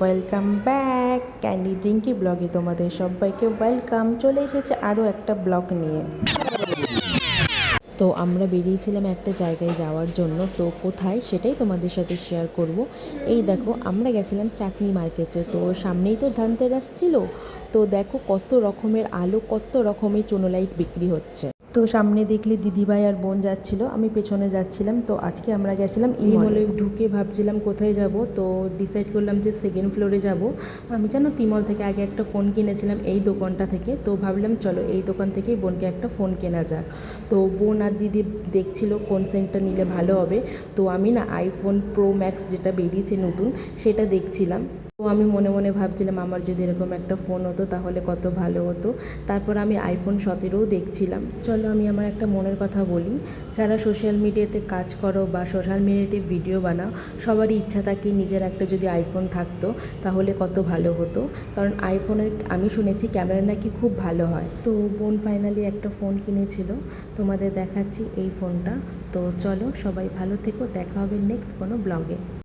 Welcome back candy ড্রিঙ্কি ব্লগে তোমাদের সবাইকে ওয়েলকাম চলে এসেছে আরও একটা ব্লগ নিয়ে। তো আমরা বেরিয়েছিলাম একটা জায়গায় যাওয়ার জন্য। তো কোথায় সেটাই তোমাদের সাথে শেয়ার করব। এই দেখো, আমরা গেছিলাম চাটনি মার্কেটে তো সামনেই তো ধানতেরাস ছিল। তো দেখো কত রকমের আলো, কত রকমের চুনো লাইট বিক্রি হচ্ছে। তো সামনে দেখলে দিদিভাই আর বোন যাচ্ছিল আমি পেছনে যাচ্ছিলাম তো আজকে আমরা গেছিলাম এই মলে ঢুকে ভাবছিলাম কোথায় যাব তো ডিসাইড করলাম যে সেকেন্ড ফ্লোরে যাব। আমি জানো তিমল থেকে আগে একটা ফোন কিনেছিলাম এই দোকানটা থেকে তো ভাবলাম চলো এই দোকান থেকেই বোনকে একটা ফোন কেনা যাক। তো বোন আর দিদি দেখছিল কোন সেন্টটা নিলে ভালো হবে তো আমি না আইফোন প্রো ম্যাক্স যেটা বেরিয়েছে নতুন সেটা দেখছিলাম। তো আমি মনে মনে ভাবছিলাম আমার যদি এরকম একটা ফোন হতো তাহলে কত ভালো হতো। তারপর আমি আইফোন সতেরোও দেখছিলাম। চলো আমি আমার একটা মনের কথা বলি। যারা সোশ্যাল মিডিয়াতে কাজ করো বা সোশ্যাল মিডিয়াতে ভিডিও বানাও, সবারই ইচ্ছা থাকে নিজের একটা যদি আইফোন থাকতো তাহলে কত ভালো হতো। কারণ আইফোনের আমি শুনেছি ক্যামেরা নাকি খুব ভালো হয়। তো বোন ফাইনালি একটা ফোন কিনেছিল। তোমাদের দেখাচ্ছি এই ফোনটা তো চলো সবাই ভালো থেকো। দেখা হবে নেক্সট কোনো ব্লগে